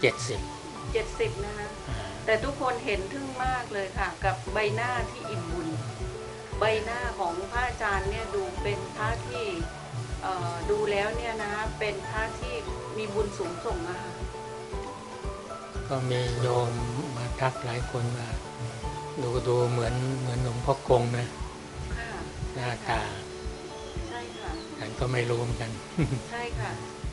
เจ็ดสิบเจ็ดสิบนะคะ แต่ทุกคนเห็นทึ่งมากเลยค่ะ กับใบหน้าที่อิ่มบุญ ใบหน้าของพระอาจารย์เนี่ยดูเป็นพระที่เอ่อดูแล้วเนี่ยนะเป็นพระที่มีบุญสูงส่งอะค่ะก็มีโยมมาทักหลายคนว่าดูดูเหมือนเหมือนหลวงพ่อกงนะค่ะหน้าตา ใช่ค่ะฉันก็ไม่รู้เหมือนกัน ใช่ค่ะอ่า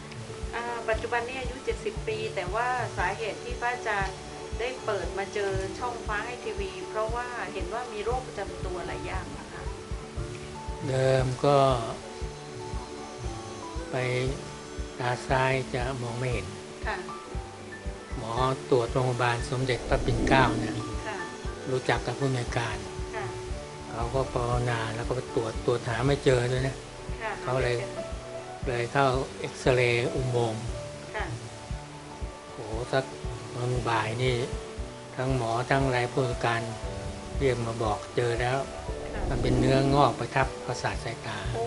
ปัจจุบันนี้อายุ 70 ปี แต่ว่าสาเหตุที่พระอาจารย์ได้เปิดมาเจอช่องฟ้าให้ทีวี เพราะว่าเห็นว่ามีโรคประจำตัวหลายอย่างนะคะเดิมก็ ไปตาซ้ายจะมองไม่เห็น ค่ะ หมอตรวจโรงพยาบาลสมเด็จพระปิ่นเกล้าเนี่ยค่ะ รู้จักกับผู้ในวยการ ค่ะ เขาก็ภาวนาแล้วก็ไปตรวจตรวจหาไม่เจอด้วยนะ ค่ะเขาเลย เลยเข้าเอ็กซเรย์อุโมงค์ค่ะโอ้โหสักวันบ่ายนี่ ทั้งหมอทั้งอะไรผู้จัดการเรียกมาบอกเจอแล้ว ค่ะมันเป็นเนื้องอกไปทับประสาทสายตา โอ้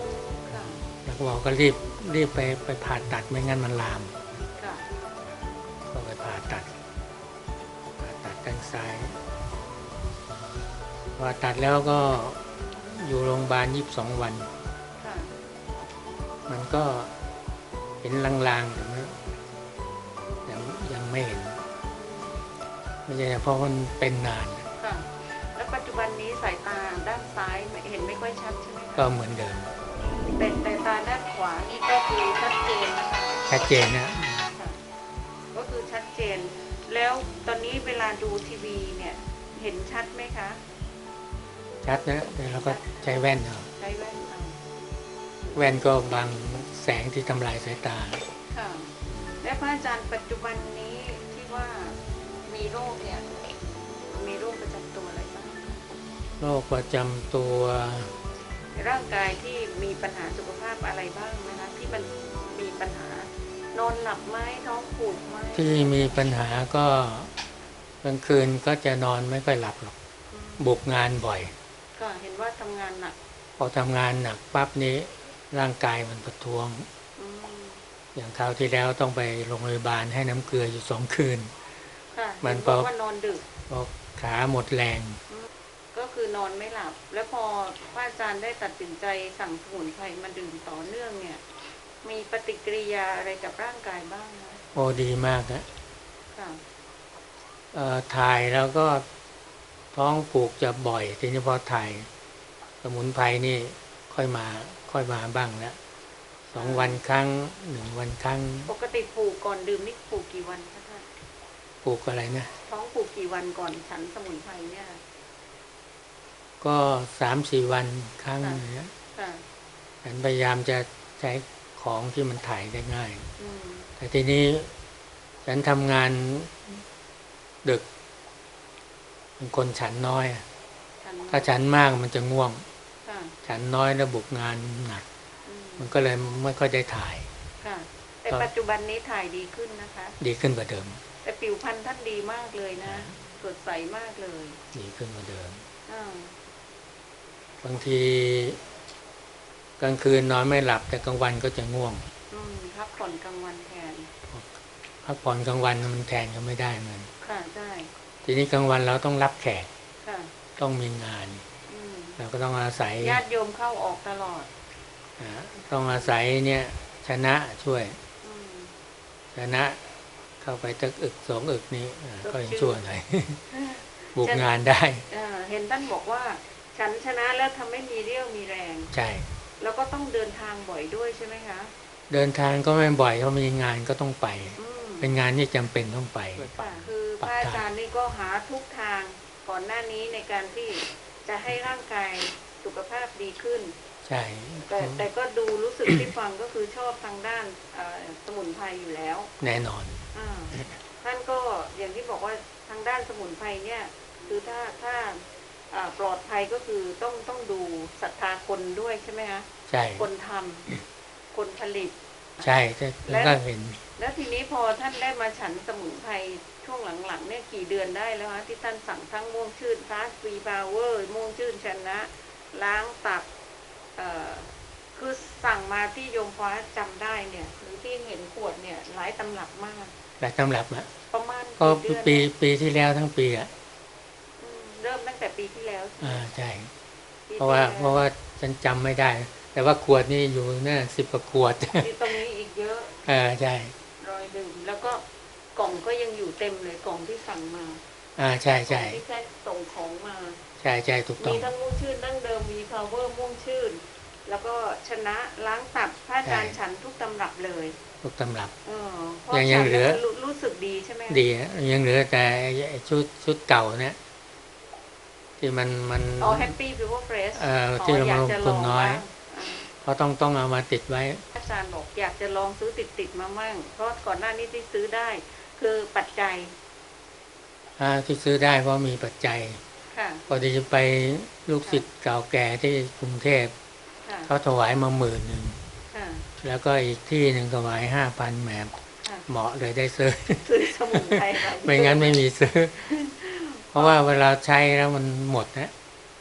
ค่ะแล้วก็บอกก็รีบรีบไปไปผ่าตัดไม่งั้นมันลาม ค่ะก็ไปผ่าตัด ผ่าตัดด้านซ้ายผ่าตัดแล้วก็อยู่โรงพยาบาลยีิบสองวันค่ะ มันก็เห็นลางๆแต่ไม่ยังยังไม่เห็นไม่ใช่เพราะมันเป็นนานค่ะแล้วปัจจุบันนี้สายตาด้านซ้ายไม่เห็นไม่ค่อยชัดใช่ไหมก็คะเหมือนเดิมแต่แต่ตาด้านขวานี่ก็คือชัดเจนนะคะชัดเจนนะค่ะก็คือชัดเจน แล้วตอนนี้เวลาดูทีวีเนี่ยเห็นชัดไหมคะ ชัดนะแต่เราก็ใช้แว่นเอาใช้แว่นเอา แว่นก็บังแสงที่ทำลายสายตา ค่ะ และพระอาจารย์ปัจจุบันนี้ที่ว่ามีโรคเนี่ย มีโรคประจำตัวอะไรบ้าง โรคประจำตัว ร่างกายที่มีปัญหาสุขภาพอะไรบ้างนะคะที่มันมีปัญหานอนหลับไหมท้องผูกไหมที่มีปัญหาก็กลางคืนก็จะนอนไม่ค่อยหลับหรอกอืมบุกงานบ่อย ก็เห็นว่าทำงานหนัก พอทำงานหนักปั๊บนี้ ร่างกายมันประท้วงอืมอย่างคราวที่แล้วต้องไปโรงพยาบาลให้น้ำเกลืออยู่สองคืนค่ะมันเห็ก็บอกว่านอนดึกเพราะขาหมดแรง ก็คือนอนไม่หลับ แล้วพอพระอาจารย์ได้ตัดสินใจสั่งสมุนไพรมาดื่มต่อเนื่องเนี่ย มีปฏิกิริยาอะไรกับร่างกายบ้างนะโอ้ดีมากนะค่ะเอ่อถ่ายแล้วก็ท้องผูกจะบ่อยทีนี้พอถ่าย สมุนไพรนี่ค่อยมา ค่อยมาบ้างแล้วสองวันครั้งหนึ่งวันครั้ง ปกติผูกก่อนดื่มนี่ผูกกี่วันคะท่านปลูกอะไรนะท้องผูกกี่วันก่อนฉันสมุนไพรเนี่ยก็สามสี่วันครั้งอย่างเงี้ยค่ะฉันพยายามจะใช้ของที่มันถ่ายได้ง่ายอืมแต่ทีนี้ฉันทำงานดึกเป็นคนฉันน้อยอะฉันถ้าฉันมากมันจะง่วงค่ะ ฉันน้อยแล้วบุกงานหนักอืมมันก็เลยไม่ค่อยได้ถ่ายค่ะแต่ครับปัจจุบันนี้ถ่ายดีขึ้นนะคะ ดีขึ้นกว่าเดิม แต่ผิวพรรณท่านดีมากเลยนะสดใสมากเลย ดีขึ้นกว่าเดิมอ่าบางทีกลางคืนนอนไม่หลับ แต่กลางวันก็จะง่วงอืมพักผ่อนกลางวันแทนพักผ่อนกลางวันมันแทนก็ไม่ได้มันค่ะใช่ทีนี้กลางวันเราต้องรับแขกค่ะต้องมีงานอืม เราก็ต้องอาศัยญาติโยมเข้าออกตลอดอ่าต้องอาศัยเนี่ยชนะช่วยอืมชนะเข้าไปตึกอึกสองอึกนี้อ่าก็ก็ยังชื่อชั่วหน่อยบุกงานได้อ่าเห็นท่านบอกว่า ฉันชนะแล้วทำให้มีเรี่ยวมีแรงใช่แล้วก็ต้องเดินทางบ่อยด้วยใช่ไหมคะ เดินทางก็ไม่บ่อยเพราะมีงานก็ต้องไปอืมเป็นงานที่จำเป็นต้องไปค่ะคือพปรับระอาได้จารย์นี่ก็หาทุกทางก่อนหน้านี้ในการที่ จะให้ร่างกายสุขภาพดีขึ้น ใช่ แต่แต่ก็ดูรู้สึกที่ฟังก็คือชอบทางด้านเอ่อสมุนไพรอยู่แล้ว แน่นอนอ่าท่านก็อย่างที่บอกว่าทางด้านสมุนไพรเนี่ยคือถ้าถ้าอ่าปลอดภัยก็คือต้องต้องดูศรัทธาคนด้วยใช่ไหมคะใช่คนทำคนผลิต ใช่ใช่และก็เห็น แล้วทีนี้พอท่านได้มาฉันสมุนไพร ช่วงหลังๆเนี่ยกี่เดือนได้แล้วคะที่ท่านสั่งทั้งม่วงชื่นพาสฟรีบาวเวอร์ม่วงชื่นชนะ ล้างตับเอ่อคือสั่งมาที่โยมฟ้าจำได้เนี่ย หรือที่เห็นขวดเนี่ยหลายตำรับมากหลายตำรับอะประมาณก็กี่เดือนปีนะปีที่แล้วทั้งปีอะอืมเริ่มตั้งแต่ปีที่แล้วใช่ไหมอ่าใช่ปีเพราะว่าที่เพราะว่าฉันจำไม่ได้ แต่ว่าขวดนี่อยู่น่าสิบกว่าขวดมีตรงนี้อีกเยอะเออใช่ รอยดื่มแล้วก็ กล่องก็ยังอยู่เต็มเลยกล่องที่สั่งมา อ่าใช่ใช่กล่องที่แค่ส่งของมา ใช่ใช่ถูกต้อมีงทั้งม่วงชื่นดั้งเดิมมีพาวเวอร์ม่วงชื่น แล้วก็ชนะล้างตับพระอาจารย์ใช่ฉันทุกตำรับเลยทุกตำรับเออพอยังยังฉันเหลือแวรู้รู้สึกดีใช่ไหมดีอะยังเหลือแต่ไอ้ชุดชุดเก่าเนี่ยที่มันมันอ๋อแฮปปี้ฟิวเฟรชเอ่อที่เรามาลงทุนน้อย เพราะต้องต้องเอามาติดไว้ อาจารย์บอกอยากจะลองซื้อติดติดๆมามั่งเพราะก่อนหน้านี้ที่ซื้อได้ คือปัจจัยอ่าที่ซื้อได้เพราะมีปัจจัยค่ะพอดีจะไปลูกศิษย์เก่าแก่ที่กรุงเทพค่ะเขาถวายมาหมื่นหนึ่งค่ะแล้วก็อีกที่หนึ่งถวายห้าพันแหมค่ะเหมาะเลยได้ซื้อซื้อสมุนไพรปไม่งั้นไม่มีซื้อ เพราะว่าเวลาใช้แล้วมันหมดนะ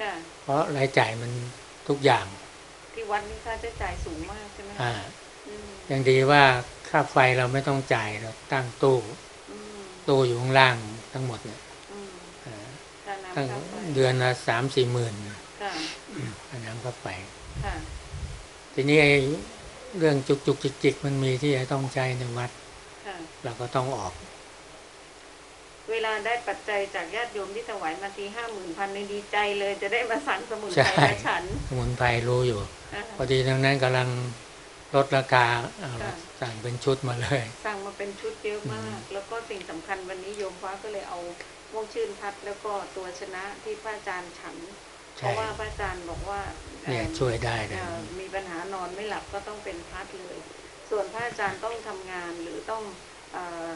ค่ะเพราะรายจ่ายมันทุกอย่าง ที่วัดนี่ค่าใช้จ่ายสูงมากใช่ไหมอ่าอืมยังดีว่าค่าไฟเราไม่ต้องจ่ายเราตั้งตู้อืม ตู้อยู่ข้างล่างทั้งหมดเนี่ยอืมอ่าค่าน้ำตั้งค่าไฟเดือนละสามสี่หมื่นค่ะค่าน้ำค่าไฟค่ะทีนี้ไอ้เรื่องจุกจุกจิกจิกมันมีที่จะต้องใช้ในวัดค่ะเราก็ต้องออก เวลาได้ปัจจัยจากญาติโยมที่ถวายมาทีห้าหมื่นพันในดีใจเลย จะได้มาสั่งสมุนไพรใช่มาฉัน สมุนไพรรู้อยู่นะคะพอดีตรงนั้นกำลัง ลดราคาเอาค่ะสั่งเป็นชุดมาเลย สั่งมาเป็นชุดเยอะมาก แล้วก็สิ่งสำคัญวันนี้โยมฟ้าก็เลยเอาม่วงชื่นพัด แล้วก็ตัวชนะที่พระอาจารย์ฉันเพใช่ราะว่าพระอาจารย์บอกว่าเนี่ยเอ่อช่วยได้เลยเอ่อมีปัญหานอนไม่หลับก็ต้องเป็นพัดเลย ส่วนพระอาจารย์ต้องทำงานหรือต้องเออ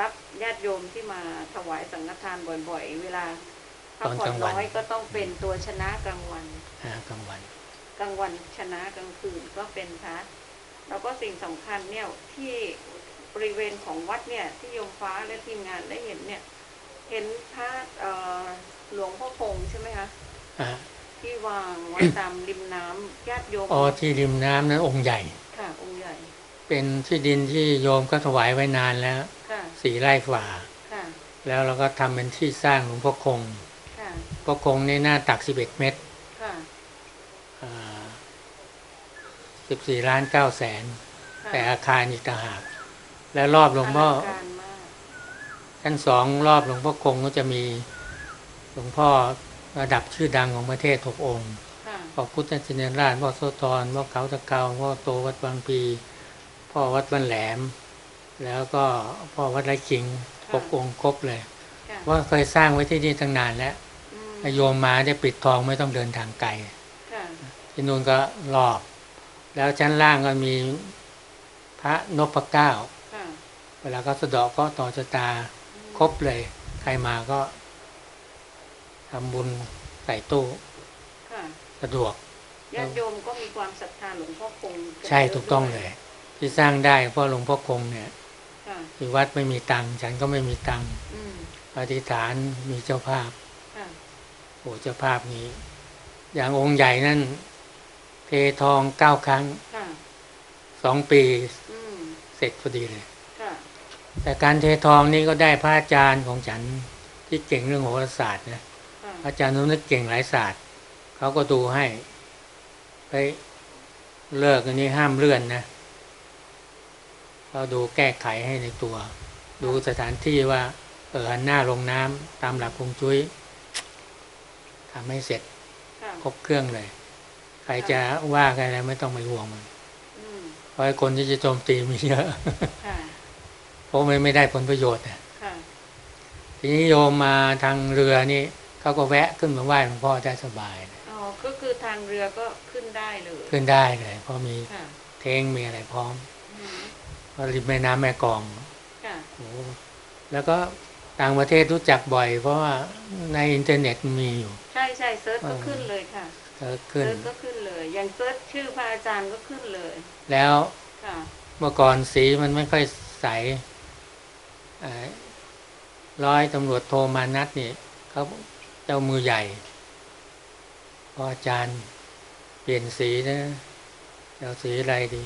รับญาติโยมที่มาถวายสังฆทานบ่อยๆ เวลาพักผ่อนน้อยก็ต้องเป็นตัวชนะกลางวันอ่ากลางวัน กลางวันชนะกลางคืนก็เป็นพัด แล้วก็สิ่งสำคัญเนี่ยที่บริเวณของวัดเนี่ยที่โยมฟ้าและทีมงานได้เห็นเนี่ยเห็นพระเอ่อหลวงพ่อคงใช่ไหมคะอ่าที่วางไว้ตามริมน้ำญาติโยมอ๋อที่ริมน้ำนั้นองค์ใหญ่ค่ะองค์ใหญ่ เป็นที่ดินที่โยมก็ถวายไว้นานแล้วค่ะสี่ไร่ฝ่าค่ะแล้วเราก็ทำเป็นที่สร้างหลวงพ่อคงค่ะพ่อคงในหน้าตักสิบเอ็ดเมตรค่ะ สิบสี่ล้านเก้าแสนค่ะแต่อาคารอีกต่างหาก แล้วรอบหลวงพ่อลังการมากชั้นสองรอบหลวงพ่อคงก็จะมีหลวงพ่อระดับชื่อดังของประเทศหกองค์ค่ะพ่อพุทธชินราชพ่อโสธรพ่อเขาตะเกาพ่อโตวัดบางปี พ่อวัดบ้านแหลม แล้วก็พ่อวัดไรคิงหกองค์ครบเลยค่ะว่าเคยสร้างไว้ที่นี่ตั้งนานแล้วอืมโยมมาได้ปิดทองไม่ต้องเดินทางไกลค่ะที่นู่นก็รอบ แล้วชั้นล่างก็มีพระนพเก้าค่ะเวลาก็สะเดาะก็ต่อชะตาอืมครบเลย ใครมาก็ทำบุญใส่ตู้ค่ะสะดวกญาติโยมก็มีความศรัทธาหลวงพ่อคงกันใช่เยะถูกต้องด้วเลย ที่สร้างได้เพราะหลวงพ่อคงเนี่ยค่ะที่วัดไม่มีตังค์ฉันก็ไม่มีตังค์อืมอธิษฐานมีเจ้าภาพค่ะโอ้เจ้าภาพนี้ อย่างองค์ใหญ่นั่น เททองเก้าครั้งค่ะสองปีอืมเสร็จพอดีเลยค่ะแต่การเททองนี่ก็ได้พระอาจารย์ของฉันที่เก่งเรื่องโหราศาสตร์นะค่ะพระอาจารย์นุนึกเก่งหลายศาสตร์เขาก็ดูให้ ไปเลิกอันนี้ห้ามเลื่อนนะเราดูแก้ไขให้ในตัว ดูสถานที่ว่าเออหันหน้าลงน้ำตามหลักคงจุ้ยทำให้เสร็จค่ะครบเครื่องเลยใค รจะว่าใครอะไรไม่ต้องไปห่วงมันอืมเพราะไอ้คนที่จะโจมตีมีเยอะค่ะเพราะมันไม่ได้ผลประโยชน์อะค่ะทีนี้โยมมาทางเรือนี่เขาก็แวะขึ้นมาไหว้หลวงพ่อได้สบายเลยอ๋อก็คือทางเรือก็ขึ้นได้เลย ขึ้นได้เลย เพราะมีค่ะเท้งมีอะไรพร้อมอืมเพราะริมแม่น้ำแม่กลองค่ะโอ้แล้วก็ไปต่างประเทศรู้จักบ่อย เพราะว่าในอินเทอร์เน็ตมีอยู่ ใช่ใช่เซิร์ชก็เออขึ้นเลยค่ะ ก็ขึ้นเซิร์ชก็ขึ้นเลยอย่างเซิร์ชชื่อพระอาจารย์ก็ขึ้นเลย แล้วค่ะเมื่อก่อนสีมันไม่ค่อยใสเอ่อร้อยตำรวจโทมานัดนี่เขาเจ้ามือใหญ่ พออาจารย์เปลี่ยนสีนะจะเอาสีอะไรดี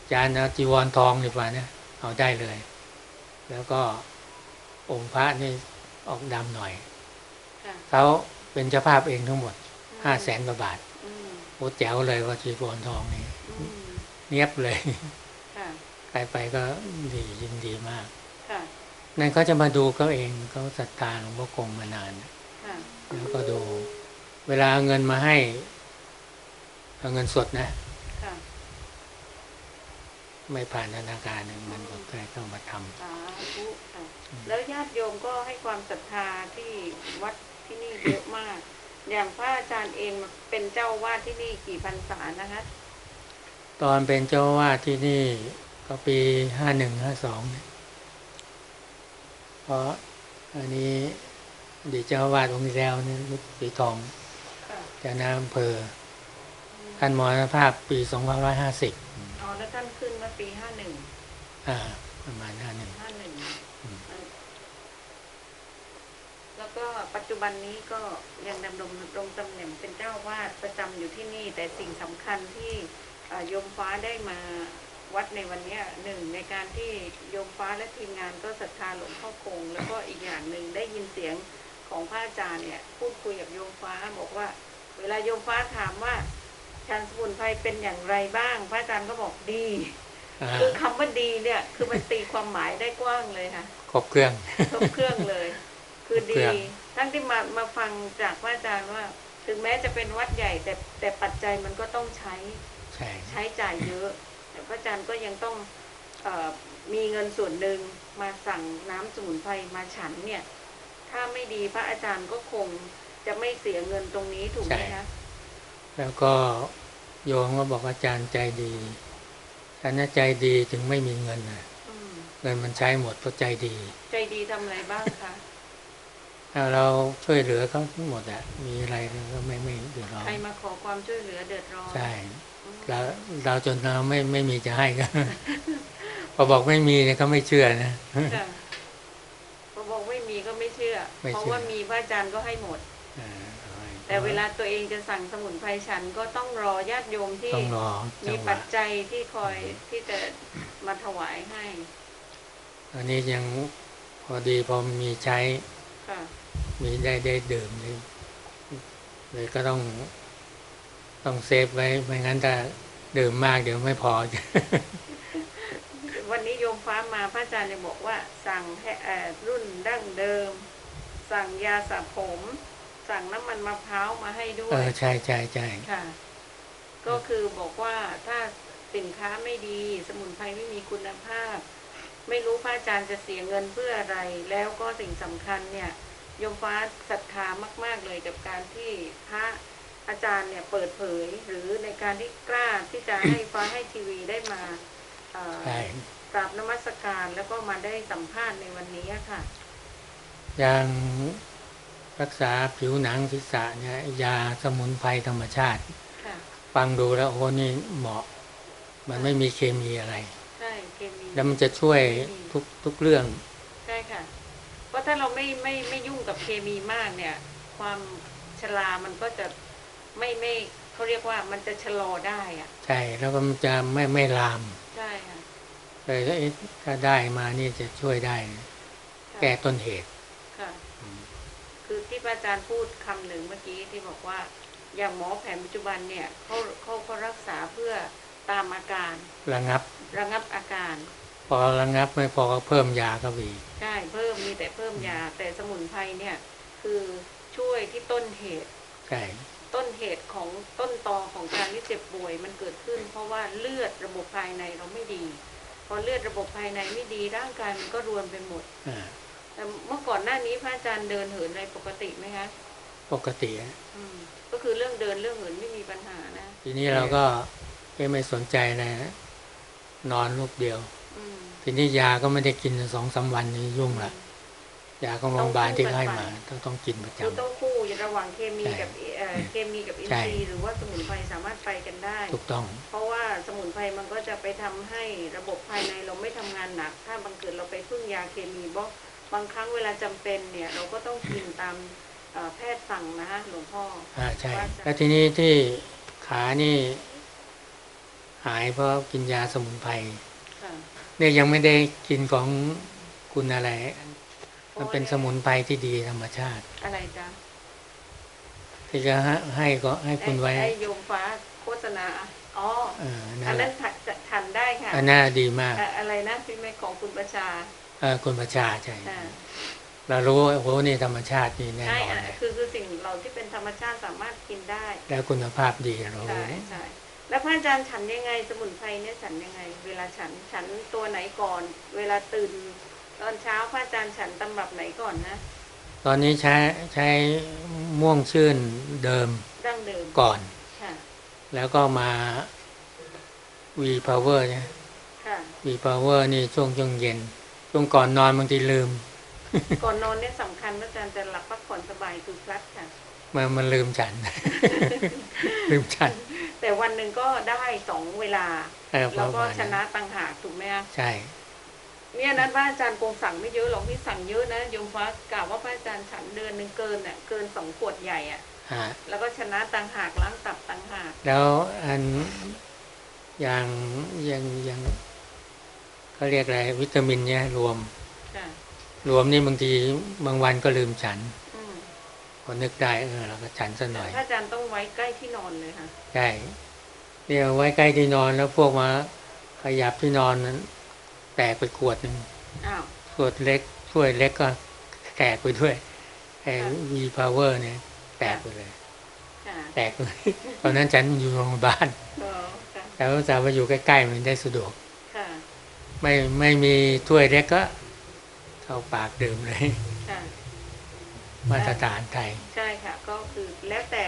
อาจารย์เอาจีวรทองดีกว่านะเอาได้เลย แล้วก็องค์พระนี่ออกดำหน่อยค่ะเขาเป็นเจ้าภาพเองทั้งหมด ห้าแสนกว่าบาทอืมโอ้แจ๋วเลยว่าจีวรทองนี่อืมเนียบเลยค่ะใครไปก็ดียินดีมากค่ะนั่นเขาจะมาดูเขาเองเขาศรัทธาหลวงพ่อคงมานานค่ะแล้วก็ดู เวลาเอาเงินมาให้เอาเงินสดนะค่ะไม่ผ่านธนาคารนะเงินสดใครต้องมาทำสาธุค่ะแล้วญาติโยมก็ให้ความศรัทธาที่วัดที่นี่เยอะมาก อย่างพระอาจารย์เองเป็นเจ้าอาวาดที่นี่กี่พรรษานะคะตอนเป็นเจ้าอาวาดที่นี่ก็ปีห้าหนึ่งห้าสองเพราะอันนี้อดีตเจ้าอาวาดองค์ที่แล้วเนี่ยลูกสีทองค่ะเจ้าหน้าอำเภอท่านมรณภาพปีสองพันร้อยห้าสิบอ๋อแล้วท่านขึ้นเมื่อปีห้าหนึ่งอ่าประมาณห้าหนึ่ง ห้าหนึ่ง อืม แล้วก็ ปัจจุบันนี้ก็ยังดำรงดรงตำแหน่งเป็นเจ้าอาวาดประจำอยู่ที่นี่ แต่สิ่งสำคัญที่เอ่อโยมฟ้าได้มาวัดในวันเนี้ยหนึ่งในการที่โยมฟ้าและทีมงานก็ศรัทธาหลวงพ่อคง แล้วก็อีกอย่างหนึ่งได้ยินเสียงของพระอาจารย์เนี่ยพูดคุยกับโยมฟ้าบอกว่า เวลาโยมฟ้าถามว่าชานสมุนไพรเป็นอย่างไรบ้าง พระอาจารย์ก็บอกดีอ่าคือคำว่าดีเนี่ยคือมันตีความหมายได้กว้างเลยค่ะครบเครื่องครบเครื่องเลย คือเครื่ดีอง ทั้งที่มามาฟังจากพระอาจารย์ว่า ถึงแม้จะเป็นวัดใหญ่ แต่แต่ปัจจัยมันก็ต้องใช้ใช่ใช้จ่ายเยอะ แต่พระอาจารย์ก็ยังต้องเออมีเงินส่วนหนึ่งมาสั่งน้ำสมุนไพรมาฉันเนี่ย ถ้าไม่ดีพระอาจารย์ก็คงจะไม่เสียเงินตรงนี้ถูกไหมคะแล้วก็โยมก็บอกว่าอาจารย์ใจดีฉันน่ะใจดีถึงไม่มีเงินนะอืมเงินมันใช้หมดเพราะใจดี ใจดีทำอะไรบ้างคะถ้า เราช่วยเหลือเขาทั้งหมดอะมีอะไรก็ไม่ไม่เดือดร้อนใครมาขอความช่วยเหลือเดือดร้อนใช่อืมเราเราจนเราไม่ไม่มีจะให้ก็พอบอกไม่มีเนี่ยเขาไม่เชื่อนะค่ะพอบอกไม่มีก็ไม่เชื่อไม่เชื่อ เพราะว่ามีพระอาจารย์ก็ให้หมดอ่าเอาไว้แต่เวลาตัวเองจะสั่งสมุนไพรฉันก็ต้องรอญาติโยมที่ต้องรอจัมีงหปัวะจจัยที่คอยที่จะมาถวายให้ อันนี้ยังพอดีพอมีใช้ค่ะ มีได้ได้ดื่มเลยเลยก็ต้อง ต้องเซฟไว้ไม่งั้นถ้าดื่มมากเดี๋ยวไม่พอ วันนี้โยมฟ้ามาพระอาจารย์เนี่ยบอกว่า สั่งให้เอ่อรุ่นดั้งเดิม สั่งยาสระผม สั่งน้ำมันมะพร้าวมาให้ด้วเอยอใช่ใช่ใช่ค่ะ ก็คือบอกว่าถ้าสินค้าไม่ดี สมุนไพรไม่มีคุณภาพ ไม่รู้พระอาจารย์จะเสียเงินเพื่ออะไร แล้วก็สิ่งสำคัญเนี่ยโยมฟ้าศรัทธามาก ๆเลยกับการที่พระอาจารย์เนี่ยเปิดเผยหรือในการที่กล้าที่จะให้ฟ้าให้ทีวีได้มาเอ่อใช่กราบนมัสการแล้วก็มาได้สัมภาษณ์ในวันนี้ค่ะ อย่างรักษาผิวหนังศีรษะเนี่ยยาสมุนไพรธรรมชาติค่ะฟังดูแล้วโอ้นี่เหมาะ มันไม่มีเคมีอะไรใช่เคมี แล้วมันจะช่วยทุกทุกเรื่องใช่ค่ะ เพราะถ้าเราไม่ไม่ไม่ยุ่งกับเคมีมากเนี่ย ความชรามันก็จะไม่ไม่เขาเรียกว่ามันจะชะลอได้อะใช่แล้วก็มันจะไม่ไม่ลามใช่ค่ะเลยถ้าเอ๊ะถ้าได้มานี่จะช่วยได้ค่ะแก้ต้นเหตุค่ะคือที่พระอาจารย์พูดคำหนึ่งเมื่อกี้ที่บอกว่า อย่างหมอแผนปัจจุบันเนี่ยเขาเขาก็รักษาเพื่อตามอาการ ระงับ ระงับอาการ พอระงับไม่พอก็เพิ่มยาเข้าไปอีกใช่เพิ่มมีแต่เพิ่มยาแต่สมุนไพรเนี่ย คือช่วยที่ต้นเหตุใช่ต้นเหตุของต้นตอของการที่เจ็บป่วยมันเกิดขึ้น เพราะว่าเลือดระบบภายในเราไม่ดี พอเลือดระบบภายในไม่ดีร่างกายมันก็รวนไปหมดอ่าแต่เมื่อก่อนหน้านี้พระอาจารย์เดินเหินอะไรปกติไหมคะปกติอะอืมก็คือเรื่องเดินเรื่องเหินไม่มีปัญหานะ ทีนี้เราก็เอ๊ะไม่สนใจเลยนะนอนลูกเดียวอืม ทีนี้ยาก็ไม่ได้กินสองสามวันนี้ยุ่งละยาของโรงพยาบาลที่เขาให้มา ต้องต้องกินประจคือต้องคู่ระหว่างเคมีใช่กับเอ่อเคมีกับอินใช่ทรีย์หรือว่าสมุนไพรสามารถไปกันได้ำถูกต้อง เพราะว่าสมุนไพรมันก็จะไปทำให้ระบบภายในเราไม่ทำงานหนัก ถ้าบางเกิดเราไปพึ่งยาเคมีบางบางครั้งเวลาจำเป็นเนี่ยเราก็ต้องกินตามเอ่อแพทย์สั่งนะคะหลวงพ่ออ่าใช่ว่าจะแล้วทีนี้ที่ขานี่ หายเพราะกินยาสมุนไพรค่ะ เนี่ยยังไม่ได้กินของคุณอะไร มันเป็นสมุนไพรที่ดีธรรมชาติ อะไรจ๊ะที่จะให้ให้ก็ให้คุณไว้ไอ้โยมฟ้าโฆษณาอ๋อเอออันั่นนแหนั้ละนทันทันได้ค่ะอันน่าดีมากอะอะไรนะพี่แม่ของคุณประชาเออคุณประชาใช่อ่าเรารู้ว่าโอ้โหนี่ธรรมชาตินี่แน่ใช่นอนอะเลยคือคือสิ่งเราที่เป็นธรรมชาติสามารถกินได้ แล้วคุณภาพดีเราใช่ใช่ แล้วพระอาจารย์ฉันยังไง สมุนไพรเนี่ยฉันยังไง เวลาฉันฉันตัวไหนก่อน เวลาตื่น ตอนเช้าพระอาจารย์ฉันตำรับไหนก่อนนะตอนนี้ใช้ใช้ม่วงชื่นเดิมดั้งเดิมก่อนค่ะแล้วก็มา V Power นะค่ะ V Power นี่ช่วงช่วงเย็น ช่วงก่อนนอนบางทีลืม ก่อนนอนเนี่ยสำคัญพระอาจารย์จะหลับพักผ่อนสบายคือพลัดค่ะมันมันลืมฉัน ลืมฉัน แต่วันหนึ่งก็ได้สองเวลาเออปแล้วระก็มาณชนะต่างหากถูกไหมคะใช่ เนี่ยนั้นพระอาจารย์คงสั่งไม่เยอะหรอกที่สั่งเยอะนะโยมฟ้ากล่าวว่าพระอาจารย์ฉันเดือนหนึ่งเกินอะเกินสองขวดใหญ่อะฮะแล้วก็ชนะต่างหากล้างตับต่างหาก แล้วอันอย่างอย่างอย่างเขาเรียกอะไรวิตามินเนี่ยรวมค่ะรวมนี่บางทีบางวันก็ลืมฉันอืม พอนึกได้เออเราก็ฉันซะหน่อยพระอาจารย์ต้องไว้ใกล้ที่นอนเลยค่ะใช่เดี๋ยวไว้ใกล้ที่นอนแล้วพวกมาขยับที่นอนนั้น แตกไปขวดหนึ่งอ้าวขวดเล็กถ้วยเล็กก็แตกไปด้วยไอ้ค่ะวีพาวเวอร์เนี่ย แตกไปเลยค่ะแตกเลยตอนนั้นฉันอยู่โรงพยาบาลเออค่ะแล้วจะมาอยู่ใกล้ๆมันได้สะดวกค่ะไม่ไม่มีถ้วยเล็กก็เข้าปากดื่มเลยค่ะ มาตรฐานไทย ใช่ค่ะ ก็คือแล้วแต่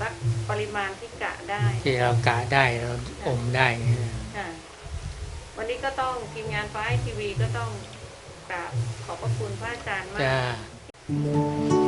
สักปริมาณที่กะได้ ที่เรากะได้เราอมได้เนี่ยค่ะวันนี้ก็ต้องทีมงานฟ้าทีวีก็ต้องกราบขอบพระคุณพระอาจารย์มาจ้าก